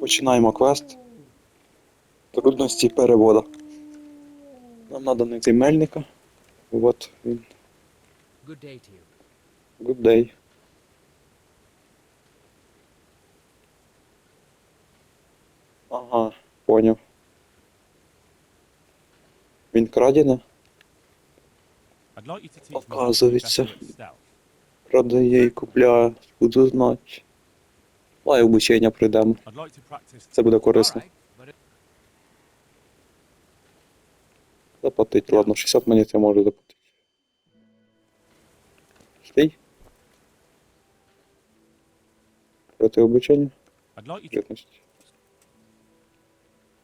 Починаємо квест. Трудності перевода. Нам треба знайти мельника. От він. Good day to you. Good day. Ага, поняв. Він крадене, Оказується. продає і купляє. Буду знати. Давай обучення like to practice. Це буде корисно. Заплатить, ладно, 60 монет я можу заплатити. Стій. Проти обучення.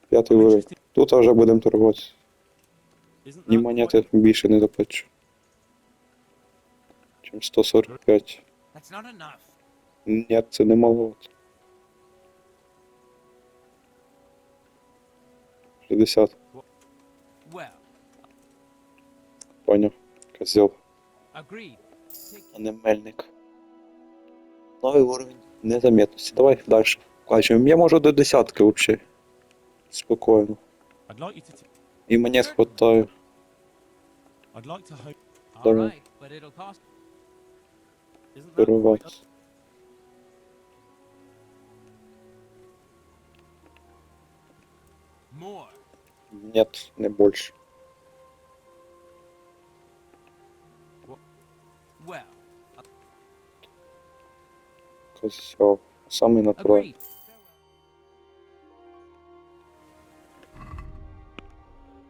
П'ятий уровень. Тут вже будемо торгувати. Ні монети більше не заплачу. Чим 145. that's not enough. Ні, це не мало. 60, Well, поняв. Козел. А не мельник. Новий уровень незаметності. Давай далі. Бачимо. Я можу до десятки взагалі. Спокійно. І монет хватає. I'd like to hope. Давай. right, Нет, не більше. Well, Козел. Самий натуральний. agreed.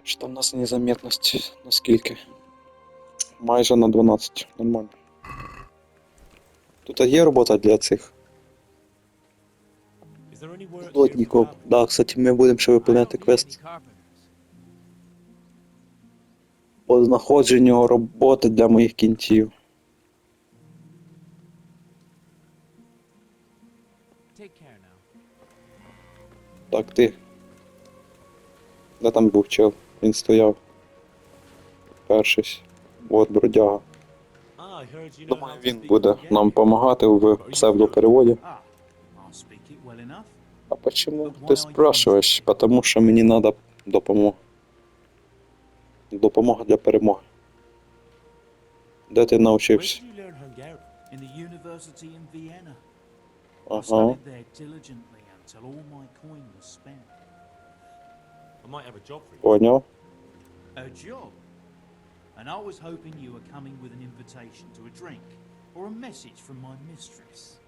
Що там у нас незаметність? Наскільки? Майже на 12. Нормально. Тут є робота для цих Carpenters? Да, кстати, ми будемо ще need квест по знаходженню роботи для моїх кінців. Так, ти. Де там був чел? Він стояв. Перший. От бродяга. Думаю, він буде нам допомагати в псевдопереводі. А почему ти спрашиваєш? Потому що мені треба допомога. Допомога для перемоги. Де ти навчився? Ага. Поняв. A job. And I was hoping you were coming with an invitation to a drink or a message from my mistress.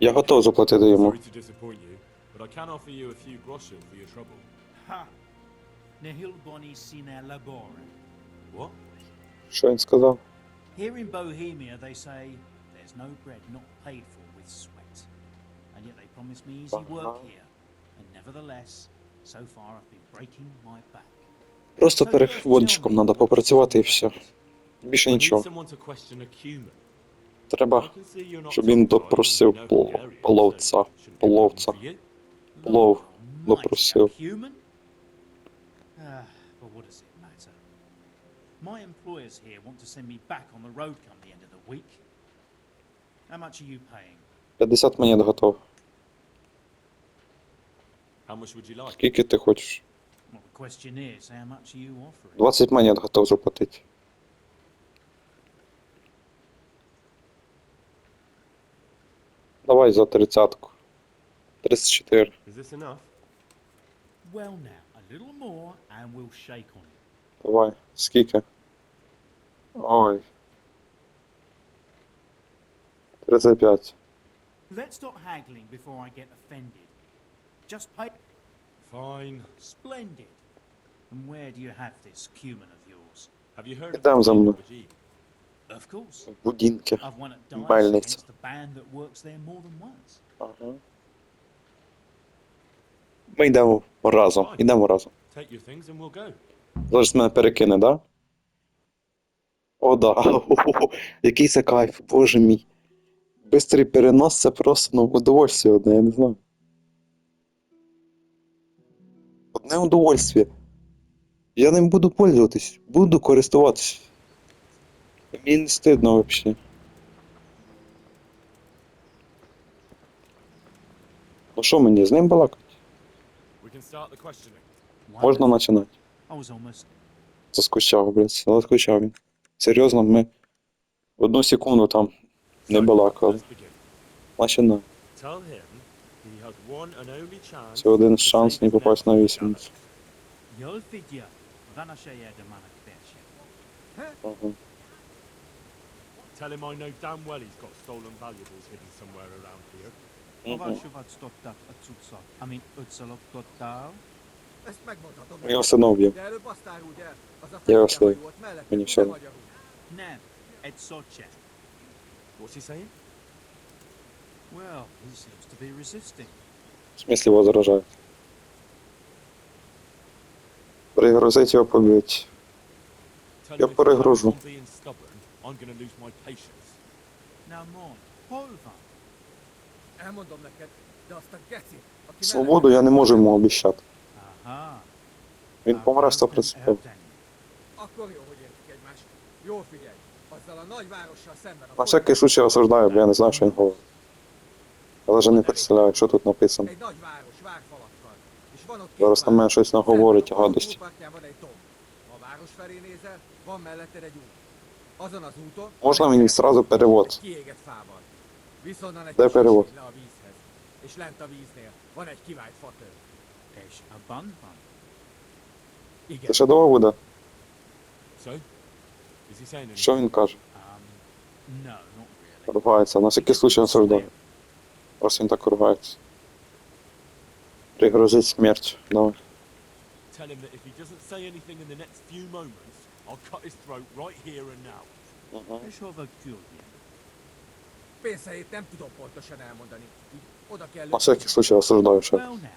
Я готов заплатити йому. Sorry to disappoint you, but I can offer you a few groschen for your trouble. Ha! Nihil boni sine labore. What? Що він сказав? Here in Bohemia, they say there's no bread not paid for with sweat. And yet they promise me easy work Uh-huh. here. And nevertheless, so far I've been breaking my back. Просто переводчиком треба попрацювати і все. Більше нічого. someone to question a cumin. Треба, щоб він допросив you know пол- Hungarian, половця, половця. Плов допросив. Ah? My employers here want to send me back on the road come the end of the week. How much are you paying? 50 монет готов. How much would you like? Скільки ти хочеш? Well, the question is, how much are you offering? 20 монет готов заплатити. Давай за тридцятку. 34. Is this enough? Well, now, a little more and we'll shake on it. Давай. Скільки? Ой. 35. Let's stop haggling before I get offended. Just pay. Fine. Splendid. And where do you have this cumin of yours? Have you heard of Ідем за the мною. Of course. В будинки. I've won at dice Мельниця. against the band that works there more than once. Ага. Ми йдемо разом. Йдемо разом. Take your things and we'll go. Зараз мене перекине, да? О, да. Який це кайф, боже мій. Бистрий перенос це просто ну, удовольствие одне, я не знаю. Одне удовольствие. Я ним буду пользуватись, буду користуватись. Мені не стидно взагалі. Ну що мені, з ним балакати? Questioning. Можна починати. Заскучав, блядь, заскучав він. Серйозно, ми одну секунду там не балакали. Chance. Це один шанс не попасть на вісімницю. Ага. Tell him I know damn well he's got stolen valuables hidden somewhere around here. Ezt megmondhatom. Я все одно вб'ю. De előbb azt áruld el, az a Ja, fekete azt hajú ott mellett, Mennyi nem szó? magyarul. Nem, et soce. What's he saying? Well, he seems to be resisting. В смысле возражает? Пригрозить його побить. Tell Я перегружу. carries on being stubborn, I'm gonna lose my patience. Now, mon, Polvan. Elmondom neked, de azt a gecit, aki Свободу я не можу йому обіщати. Aha. Він помре 100%. Akkor jó, hogy értik egymást. Jól figyelj, azzal a nagy várossal szemben a На всякий случай осуждаю, бо я не знаю, що він говорить. Я навіть не представляю, що тут написано. Egy nagy város várfalakkal. És van ott két Зараз на мене щось наговорить, Szemben a гадості. túlpartján van egy domb. Ha a város felé nézel, van melletted egy út. Azon az úton Можна мені сразу перевод? egy kiégett fával. Viszonnan egy De le a vízhez. És lent a víznél van egy kivált fatör. És a banban. Igen. Ще довго буде? Is he anything? Що він каже? Um, no, not really. Ругається. На всякий случай осуждаю. Раз він так ругається. Пригрозить смерть. Давай. Tell him that if he doesn't say anything in the next few moments, I'll cut his throat right here and now. És hova küldjem? Pénzhelyét nem tudom pontosan elmondani. Így oda kell На всякий случай осуждаю ще. Well, now,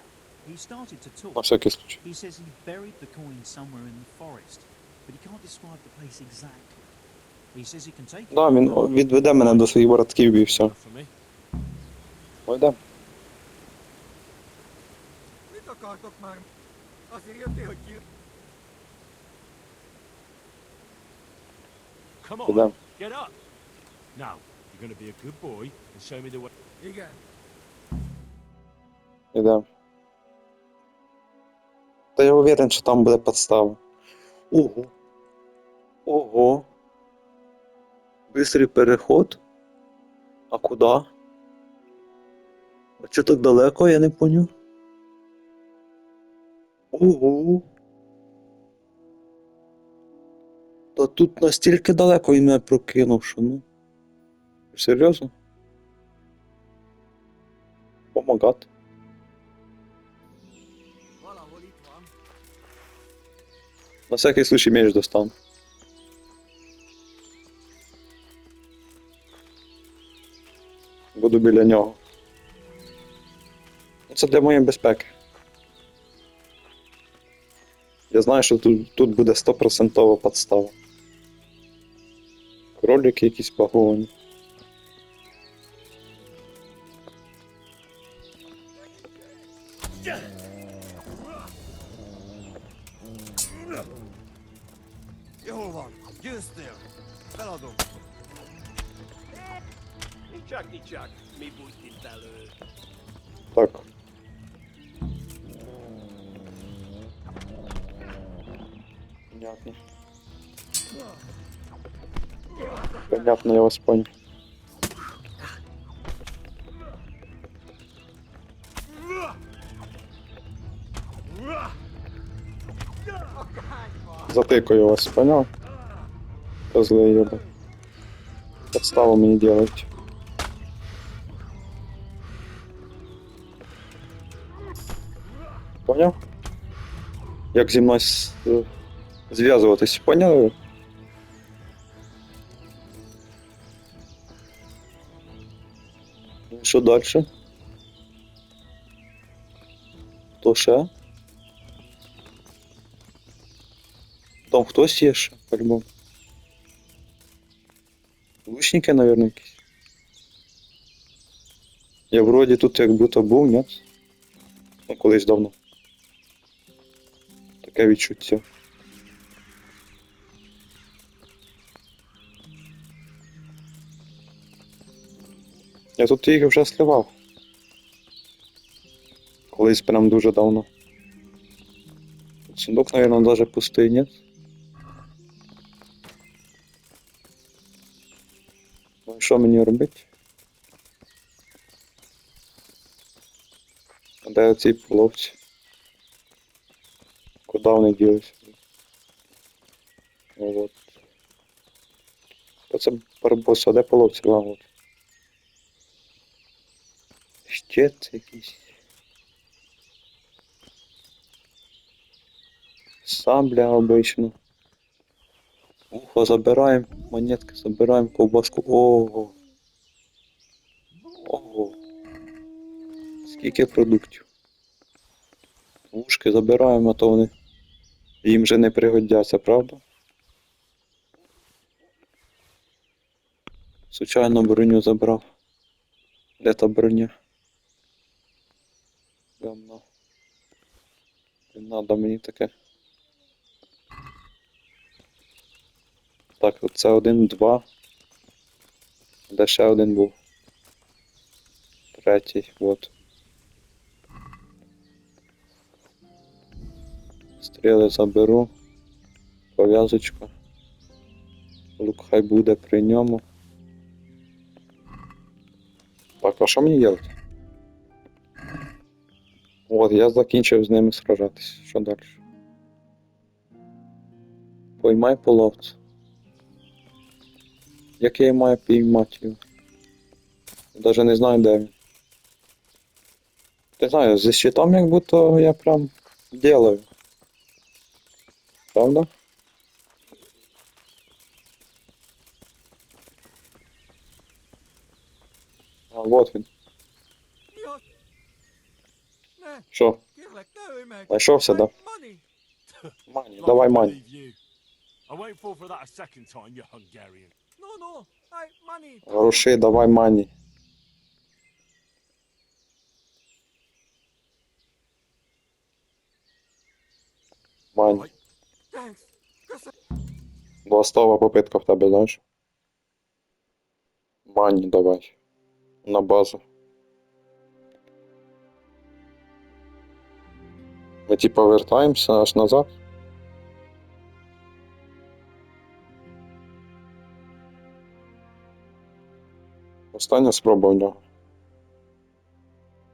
he started to На talk. всякий случай. He says he buried the coin somewhere in the forest, but he can't describe the place exactly. He says he can take it. Да, він о, відведе мене до своїх братків і все. Enough for me. Пойдем. Mit akartok már? Azért jöttél, hogy ki... Come on, get up. Now, you're gonna be a good boy and show me the way. Igen. Ідем. Та я уверен, що там буде підстава. Ого. Ого. Бистрий переход. А куди? А що так далеко, я не поняв. Ого. Та тут настільки далеко він мене прокинув, що ну. Серйозно? Помагати. На всякий случай меч достану. Буду біля нього. Це для моєї безпеки. Я знаю, що тут, тут буде 100% подстава. bújt itt elő? Так. Понятно, я вас понял. Затыкаю вас, понял? Козлы ебать. Подставу мне делать. Поняв? Як зі мною зв'язуватись, поняли? Що далі? То ще? Там хтось є ще, по-любому. Лучники, наверное, якісь. Я вроді тут як будто був, ні? Ну, колись давно. Таке відчуття. Я тут їх вже сливав. Колись прям дуже давно. Тут сундук, мабуть, даже пустий, ні? Ну що мені робити? А де оці половці? Куди вони ділися? Ну, от. Оце барбос, а де половці? А, от. Щит якийсь. Сабля обично. Ухо забираємо, монетки забираємо, ковбаску. Ого. Ого. Скільки продуктів. Вушки забираємо, а то вони їм вже не пригодяться, правда? Случайно броню забрав. Де та броня? Гамно. Не надо мені таке. Так, це один, два. Де ще один був? Третій, от. Стріли заберу. Пов'язочка. Лук хай буде при ньому. Так, а що мені робити? От, я закінчив з ними сражатись. Що далі? Поймай половця. Як я маю піймати його? Даже не знаю, де він. Не знаю, зі щитом як будто я прям делаю. Правда? А, вот він. you Hungarian. No, no! Hey, money! Гроши, давай мані. Мані. Right. Thanks! Köszönöm! Бластова попитка в тебе, знаєш? Мані давай. На базу. Ми типа аж назад. Остання спроба в нього.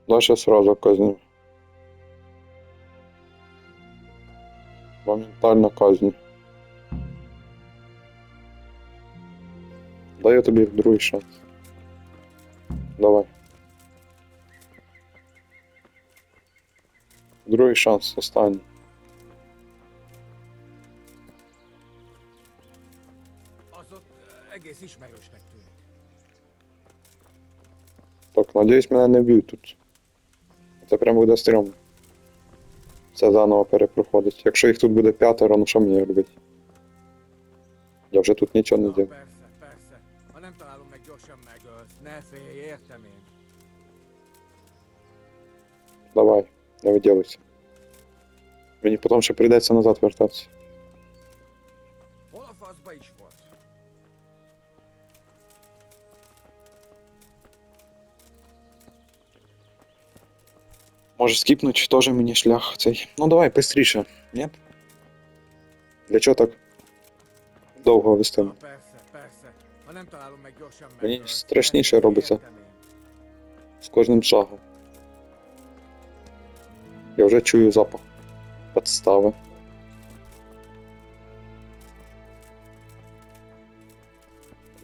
Дальше сразу казню. Моментально казню. Даю тобі другий шанс. Давай. Другий шанс, останній. Так, надіюсь, мене не б'ють тут. Це прям буде стрьомно. Це заново перепроходить. Якщо їх тут буде п'ятеро, ну що мені робити? Я вже тут нічого не én. Давай, не виділися. Мені потім ще прийдеться назад вертатися. Може скіпнуть теж мені шлях цей. Ну давай, бистріше. Ні? Для чого так довго вести? Megölsz. страшніше робиться. З кожним шагом. Я вже чую запах подстави.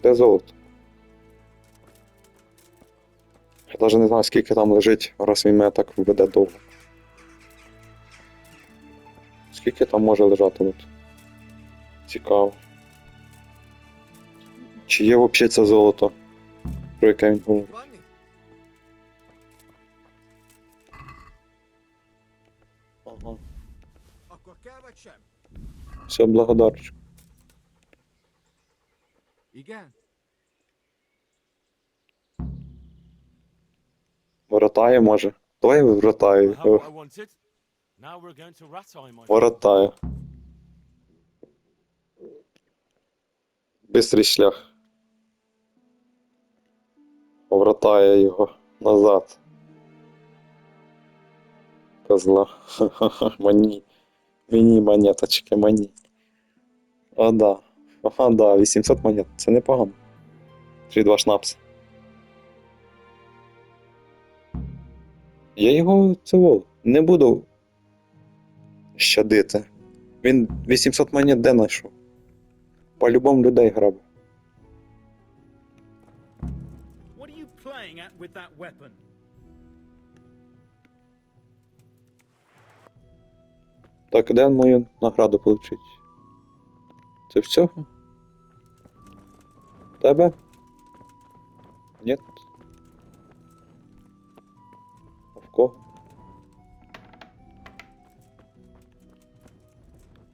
Де золото? Я навіть не знаю, скільки там лежить, раз він мене так веде довго. Скільки там може лежати от? Цікаво. Чи є взагалі це золото, про яке він говорить? We're going to Ratai, my friend. Воротає. Бистрий шлях. Повертає його назад. Козла. Мені. Мені монеточки, мені. О, да. Ага, да, 800 монет. Це непогано. 3-2 шнапси. Я його цього не буду щадити. Він 800 монет де знайшов? По-любому людей грабив. Так, де мою награду получить? Це всього? Тебе? Ні. А в кого?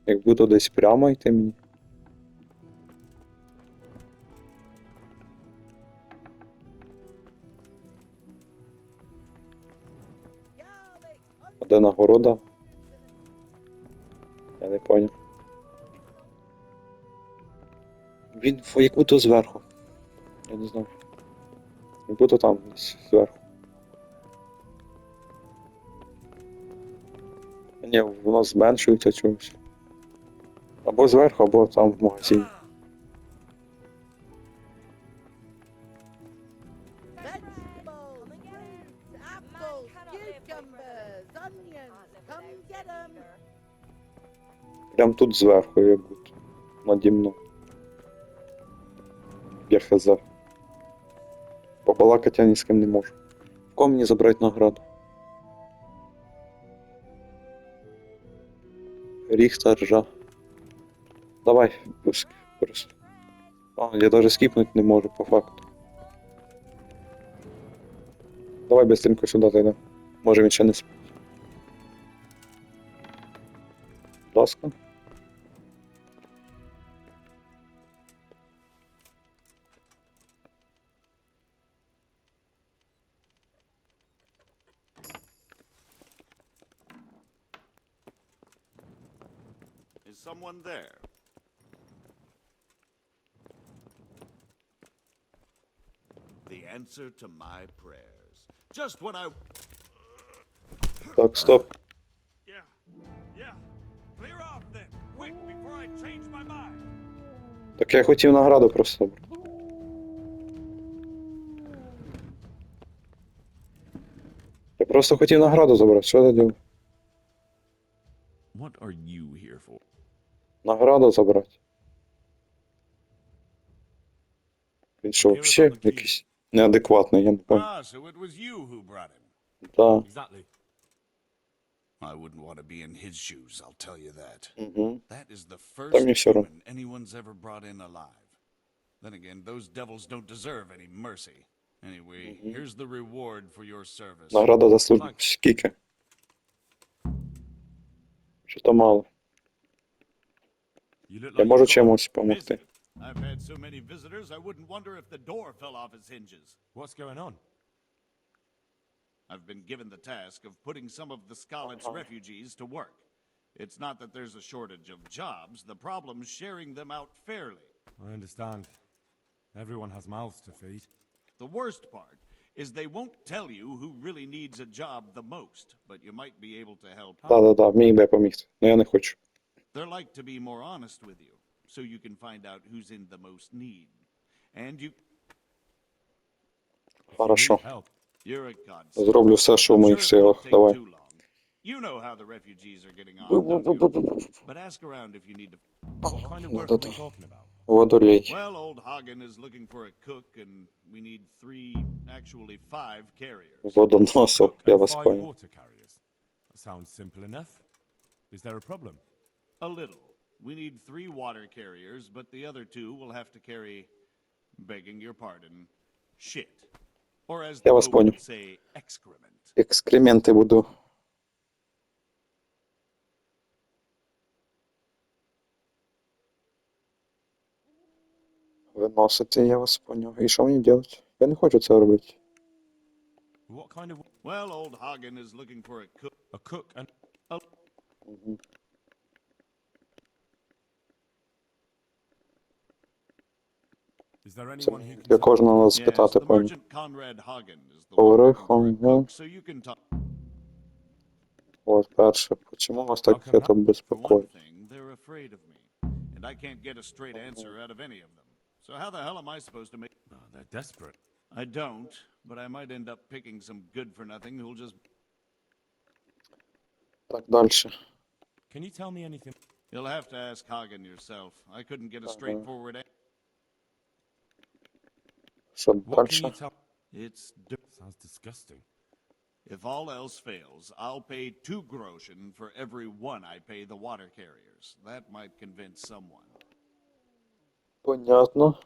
Як буду десь прямо йти мені. А де нагорода? Я не поняв. Він як будто зверху. Я не знаю. Як будто там зверху. Ні, воно зменшується чомусь. Або зверху, або там в магазині. Прям тут зверху, як будто. Наді мною. Я хз. Побалакати я ні з ким не можу. Кого мені забрати награду? Ріхта, ржа. Давай, пуск. Просто. А, я даже скіпнути не можу по факту. Давай быстренько сюди зайдемо. Може він ще не спить. Будь ласка. Someone there? The answer to my prayers. Just when I. Так, стоп. Yeah, yeah. Clear off then, quick, before I change my mind. Так я хотів награду просто. Я просто хотів награду забрати, що я ділаю? What are you here for? Награду забрати. Він що, взагалі якийсь неадекватний, я не пам'ятаю. Ah, so it was you who brought him. Так. Exactly. I wouldn't want to be in his shoes, I'll tell you that. Угу. That is the first Та мені все одно. human anyone's ever brought in alive. Then again, those devils don't deserve any mercy. Anyway, here's the reward for your service. Награда за службу. Скільки? Що то мало. You look Я like можу you've got чимось допомогти. Visit. I've had so many visitors, I wouldn't wonder if the door fell off its hinges. What's going on? I've been given the task of putting some of the Skalitz refugees to work. It's not that there's a shortage of jobs, the problem's sharing them out fairly. I understand. Everyone has mouths to feed. The worst part is they won't tell you who really needs a job the most, but you might be able to help. Да-да-да, міг би допомігти. Ну я не хочу. They're like to be more honest with you, so you can find out who's in the most need. And you, Хорошо. Need help. you're a godsend. Зроблю все, що в I'm моїх sure it won't силах. take Давай. too long. You know how the refugees are getting on, don't you? But ask around if you need to. What kind of work are Да-да-да. we talking about? Водолей. Well, old Hagen is looking for a cook, and we need three, actually five carriers. Водоносов, Cook я and вас five понял. water carriers. That sounds simple enough. Is there a problem? A little. We need three water carriers, but the other two will have to carry, begging your pardon, shit. Or as the Я вас Pope понял. would say, excrement. Екскременти буду. Виносити, я вас поняв. І що мені робити? Я не хочу це робити. What kind of Well, old Hagen is looking for a cook. a cook and Мгм. me, and I can't get a straight answer out of any of them. So how the hell am I supposed to make? Oh, they're desperate. I don't, but I might end up picking some good for nothing who'll just. Так, далі. Can you tell me anything? You'll have to ask Hagen yourself. I couldn't get a straightforward. A- Sounds disgusting. if all else fails, I'll pay two groschen for every one I pay the water carriers. That might convince someone. Понятно.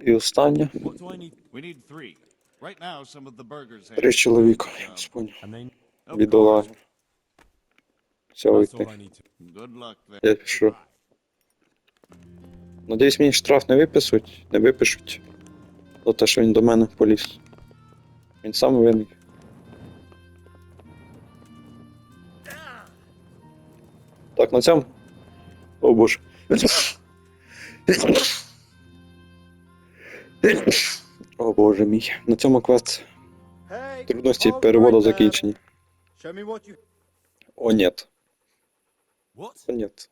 І останнє. What do I need? We need three. Right now, some of the burgers. Три чоловіка. Um, Я поняв. And they. of Бідолаги. course. Все, That's вийти. all I need to. Good luck there. Я пішов. Надіюсь, мені штраф не виписують, не випишуть. За те, що він до мене поліз. Він сам винний. Так, на цьому. О боже. О боже мій. На цьому квест трудності переводу закінчені. О, нет. О, нет.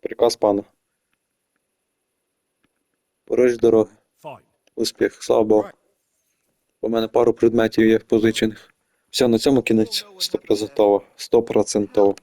Приказ пана. Порож дороги. Успіх, слава Богу. У мене пару предметів є позичених. Все, на цьому кінець. Стопроцентово. Стопроцентово.